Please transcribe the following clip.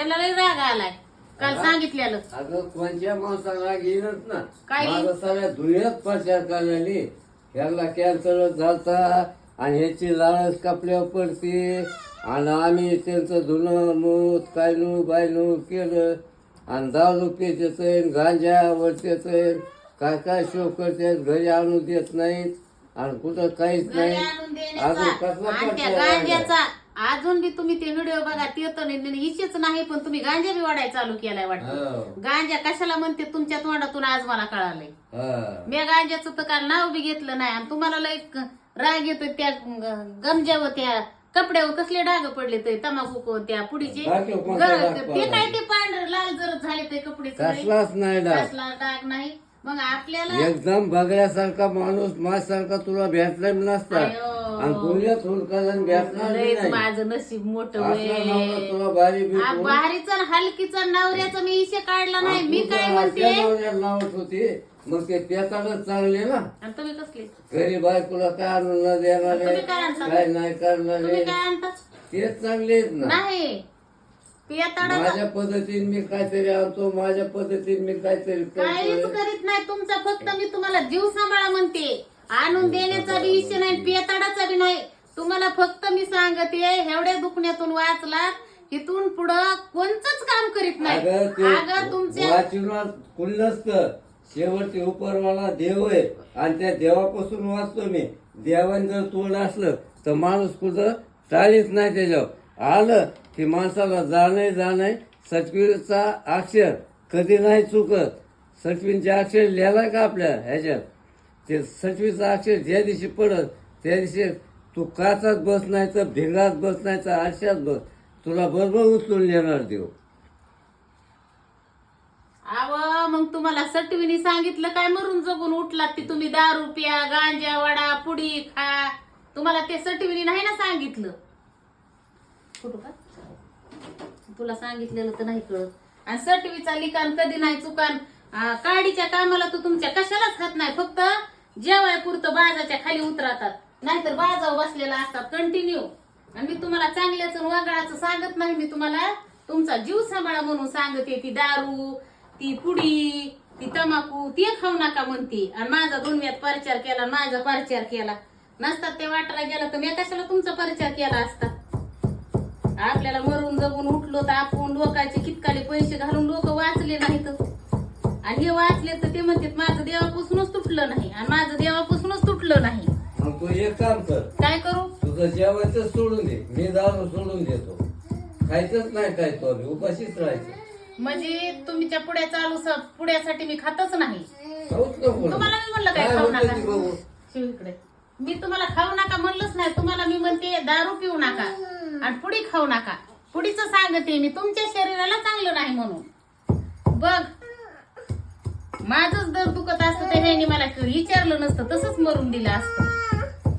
त्याला लय राग आलाय. काल सांगितलेलं. अगं कोणत्या माणसाला घेणच ना? काय? माझं सगळ्या दुनियात प्रचार करायला. ह्याला कॅन्सर झालता आणि ह्याची लाळच कपड्यावर पडते. आणि आम्ही त्यांचं धुणं मूत कायनू बायनू केलं. आणि दारू पेचेच गांजा वरतेच काय काय शो करतात घरी आणून देत नाहीत. आणि कुठं काहीच घरी नाही. आणून अजून कसला आणि त्या प्रचार आहे? गांजाचा अजून बी तुम्ही ते व्हिडिओ बघा ते तर इच्छेच नाही पण तुम्ही गांजा बी वाढायला चालू केलाय वाटतं हो. गांजा कशाला म्हणते तुमच्या तोंडातून आज मला कळालंय हा. मी गांजाचं तर काल नाव बी घेतलं नाही आणि तुम्हाला लय क- राग येतोय त्या ग- गमजावर त्या कपड्यावर कसले डाग पडले ते तमाखू त्या पुढीचे डाग कोणता ग- डाग ते? काय ते पांढरे लाल जर झाले ते कपडे सगळे. कसलाच नाही कसला डाग नाही मग आपल्याला एकदम बघण्यासारखा माणूस माझ्यासारखा तुला भेटला नसता. अयो. आणि दुनियात हुलकाजन भेटणार बी लयच नाही. माझं नशीब मोठं असला नवरा वे तुला भारी आ, नवऱ्याचा मी इशे काढला नाही. मी काय म्हणते? नवऱ्याला लावत होती. मग ते पेताडच चांगले ना. आणि तुम्ही कसले? घरी बायकोला काय आणून न देणारे तुम्ही काय आणता? काय नाही करणारे तुम्ही काय आणता? तेच चांगले आहेत ना. नाही. माझ्या पद्धतीने मी काहीतरी आणतो माझ्या पद्धतीने मी काहीतरी काहीच करतोय करीत नाही तुमचा फक्त मी तुम्हाला जीव सांभाळा म्हणते. आणून देण्याचा बी इशे नाही पेताडाचा बी नाही. तुम्हाला फक्त मी सांगते एवढ्या दुखण्यातून वाचलात इथून पुढं कोणतंच काम करीत नाही. अगं ते अगं तुमच्या वाचनात नसतं शेवटचे उपरवाला देव आहे आणि त्या देवापासून वाचतो मी. देवाने जर तोड असलं तर माणूस कुठं टाळीच नाही त्याच्यावर. आलं की माणसाला जाणं जाणं सचवीचा अक्षर कधी नाही चुकत. सचवींचे अक्षर लिहायला का आपल्या ह्याच्यात? ते सचवीचं अक्षर ज्या दिवशी पडत त्या दिवशी तू काचात बस नाही तर भिंगात बस नाही तर आरशात बस. तुला बरोबर उचलून येणार देव. आव मग तुम्हाला सटवीने सांगितलं काय? मरून जगून उठलात ती तुम्ही दारू प्या गांजा वडा पुडी खा. तुम्हाला ते सटवीने नाही ना सांगितलं? कुठं का? तुला सांगितलेलं तर नाही कळत. आणि सटवीचा लिखाण कधी नाही चुकान? काडीच्या कामाला तर तुमच्या कशालाच खात नाही. फक्त जेवाय पुरतं बाजाच्या खाली उतरतात. नाहीतर बाजावर बसलेला असतात कंटिन्यू आणि मी तुम्हाला चांगल्याच वागळाचं सांगत नाही. मी तुम्हाला तुमचा जीव सांभाळा म्हणून सांगते. ती दारू ती पुडी ती तमाकू ते खाऊ नका म्हणते. आणि माझा दुनियात परिचार केला माझा परिचार केला. नसतात ते वाटायला गेला तर मी कशाला तुमचा परिचार केला असता? तर आपण लोकांचे कितकाले पैसे घालून लोक वाचले नाहीत. आणि हे वाचले तर ते म्हणतात माझं देवापासूनच तुटलं नाही आणि माझं देवापासूनच तुटलं नाही. मग तू एक काम कर. काय करू? तुझं जेवायचं सोडून दे मी दारू सोडून देतो. खायचंच नाही काय तो उपाशीच राहायचं. म्हणजे तुमच्या पुढ्या चालू स- पुढ्यासाठी मी खातच नाही. खाऊच नको ना. तुम्हाला मी म्हणलं काय काय खाऊ होतं नका? ते बघू शिव इकडे. मी तुम्हाला खाऊ नका म्हणलंच नाही. तुम्हाला मी म्हणते दारू पिऊ नका आणि पुडी खाऊ नका. पुढीच सांगते मी. तुमच्या शरीराला चांगलं नाही म्हणून. बघ. माझंच दर दुखत असतं तर ह्याने मला विचारलं नसतं तसंच मरून दिलं असतं.